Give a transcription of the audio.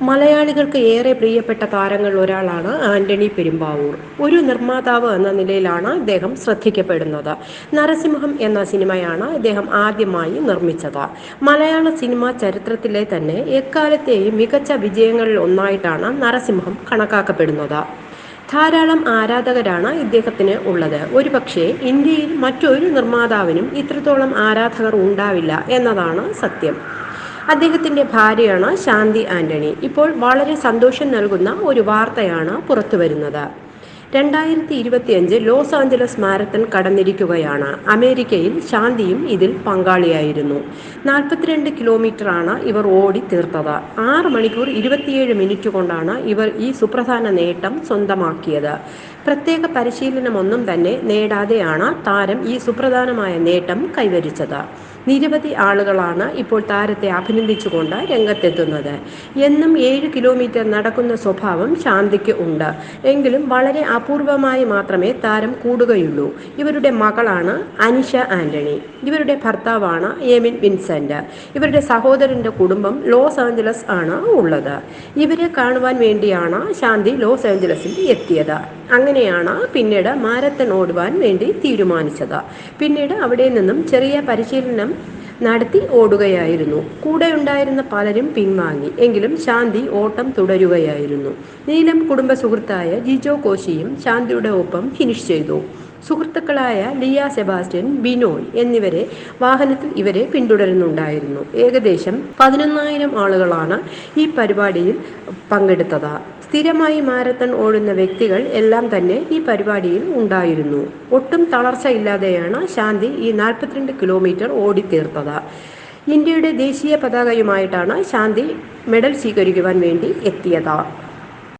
മലയാളികൾക്ക് ഏറെ പ്രിയപ്പെട്ട താരങ്ങളിൽ ഒരാളാണ് ആന്റണി പെരുമ്പാവൂർ. ഒരു നിർമ്മാതാവ് എന്ന നിലയിലാണ് ഇദ്ദേഹം ശ്രദ്ധിക്കപ്പെടുന്നത്. നരസിംഹം എന്ന സിനിമയാണ് ഇദ്ദേഹം ആദ്യമായി നിർമ്മിച്ചത്. മലയാള സിനിമാ ചരിത്രത്തിലെ തന്നെ എക്കാലത്തെയും മികച്ച വിജയങ്ങളിൽ ഒന്നായിട്ടാണ് നരസിംഹം കണക്കാക്കപ്പെടുന്നത്. ധാരാളം ആരാധകരാണ് ഇദ്ദേഹത്തിന് ഉള്ളത്. ഒരുപക്ഷെ ഇന്ത്യയിൽ മറ്റൊരു നിർമ്മാതാവിനും ഇത്രത്തോളം ആരാധകർ ഉണ്ടാവില്ല എന്നതാണ് സത്യം. അദ്ദേഹത്തിന്റെ ഭാര്യയാണ് ശാന്തി ആന്റണി. ഇപ്പോൾ വളരെ സന്തോഷം നൽകുന്ന ഒരു വാർത്തയാണ് പുറത്തു വരുന്നത്. രണ്ടായിരത്തി ഇരുപത്തിയഞ്ച് ലോസ് ആഞ്ചലസ് മാരത്തൺ കടന്നിരിക്കുകയാണ്. അമേരിക്കയിൽ ശാന്തിയും ഇതിൽ പങ്കാളിയായിരുന്നു. നാൽപ്പത്തിരണ്ട് കിലോമീറ്ററാണ് ഇവർ ഓടി തീർത്തത്. ആറ് മണിക്കൂർ ഇരുപത്തിയേഴ് മിനിറ്റ് കൊണ്ടാണ് ഇവർ ഈ സുപ്രധാന നേട്ടം സ്വന്തമാക്കിയത്. പ്രത്യേക പരിശീലനമൊന്നും തന്നെ നേടാതെയാണ് താരം ഈ സുപ്രധാനമായ നേട്ടം കൈവരിച്ചത്. നിരവധി ആളുകളാണ് ഇപ്പോൾ താരത്തെ അഭിനന്ദിച്ചുകൊണ്ട് രംഗത്തെത്തുന്നത്. എന്നും ഏഴ് കിലോമീറ്റർ നടക്കുന്ന സ്വഭാവം ശാന്തിക്ക് ഉണ്ട്. എങ്കിലും വളരെ അപൂർവമായി മാത്രമേ താരം കൂടുകയുള്ളൂ. ഇവരുടെ മകളാണ് അനിഷ ആന്റണി. ഇവരുടെ ഭർത്താവാണ് എമിൻ വിൻസെന്റ്. ഇവരുടെ സഹോദരന്റെ കുടുംബം ലോസ് ആഞ്ചലസ് ആണ് ഉള്ളത്. ഇവരെ കാണുവാൻ വേണ്ടിയാണ് ശാന്തി ലോസ് ആഞ്ചലസിൽ എത്തിയത്. അങ്ങനെയാണ് പിന്നീട് മാരത്തൺ ഓടുവാൻ വേണ്ടി തീരുമാനിച്ചത്. പിന്നീട് അവിടെ നിന്നും ചെറിയ പരിശീലനം നടത്തി ഓടുകയായിരുന്നു. കൂടെ ഉണ്ടായിരുന്ന പലരും പിൻവാങ്ങി. എങ്കിലും ശാന്തി ഓട്ടം തുടരുകയായിരുന്നു. നീലം കുടുംബ സുഹൃത്തായ ജിജോ കോശിയും ശാന്തിയുടെ ഒപ്പം ഫിനിഷ് ചെയ്തു. സുഹൃത്തുക്കളായ ലിയ സെബാസ്റ്റ്യൻ ബിനോയ് എന്നിവരെ വാഹനത്തിൽ ഇവരെ പിന്തുടരുന്നുണ്ടായിരുന്നു. ഏകദേശം പതിനൊന്നായിരം ആളുകളാണ് ഈ പരിപാടിയിൽ പങ്കെടുത്തത്. സ്ഥിരമായി മാരത്തൺ ഓടുന്ന വ്യക്തികൾ എല്ലാം തന്നെ ഈ പരിപാടിയിൽ ഉണ്ടായിരുന്നു. ഒട്ടും തളർച്ചയില്ലാതെയാണ് ശാന്തി ഈ നാൽപ്പത്തിരണ്ട് കിലോമീറ്റർ ഓടിത്തീർത്തത്. ഇന്ത്യയുടെ ദേശീയ പതാകയുമായിട്ടാണ് ശാന്തി മെഡൽ സ്വീകരിക്കുവാൻ വേണ്ടി എത്തിയത്.